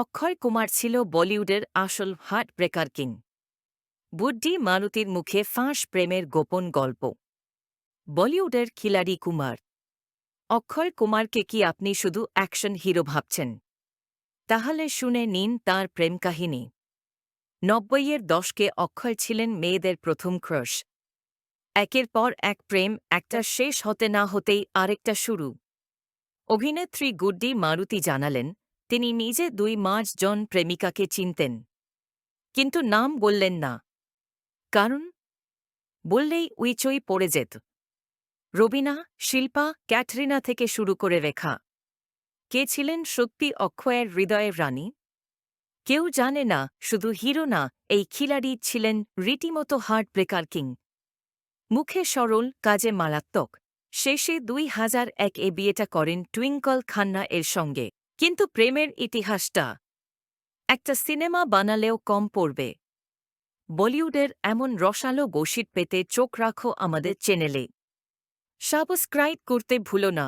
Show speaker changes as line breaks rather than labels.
অক্ষয় কুমার ছিল বলিউডের আসল হার্ট ব্রেকার কিং। বুড্ডি মারুতির মুখে ফাঁস প্রেমের গোপন গল্প। বলিউডের খিলাড়ি কুমার। অক্ষয় কুমারকে কি আপনি শুধু অ্যাকশন হিরো ভাবছেন? তাহলে শুনে নিন তার প্রেম কাহিনী। নব্বইয়ের দশকে অক্ষয় ছিলেন মেয়েদের প্রথম ক্রশ। একের পর এক প্রেম একটা শেষ হতে না হতেই আরেকটা শুরু। অভিনেত্রী গুড্ডি মারুতি জানালেন তিনি নিজে দুই জন প্রেমিকাকে চিনতেন। কিন্তু নাম বললেন না। কারণ? বললেই উইচই পড়ে যেত। রবিনা, শিল্পা ক্যাটরিনা থেকে শুরু করে রেখা। কে ছিলেন সত্যি অক্ষয়ের হৃদয়ের রানী? কেউ জানে না, শুধু হিরো না, এই খিলাড়ি ছিলেন রীতিমতো হার্ট ব্রেকার কিং। মুখে সরল, কাজে মারাত্মক। শেষে দুই হাজার এক এ বিয়েটা করেন টুইঙ্কল খান্না এর সঙ্গে। কিন্তু প্রেমের ইতিহাসটা। একটা সিনেমা বানালেও কম পড়বে। বলিউডের এমন রসালো গোসিট পেতে চোখ রাখো আমাদের চ্যানেলে। সাবস্ক্রাইব করতে ভুলো না।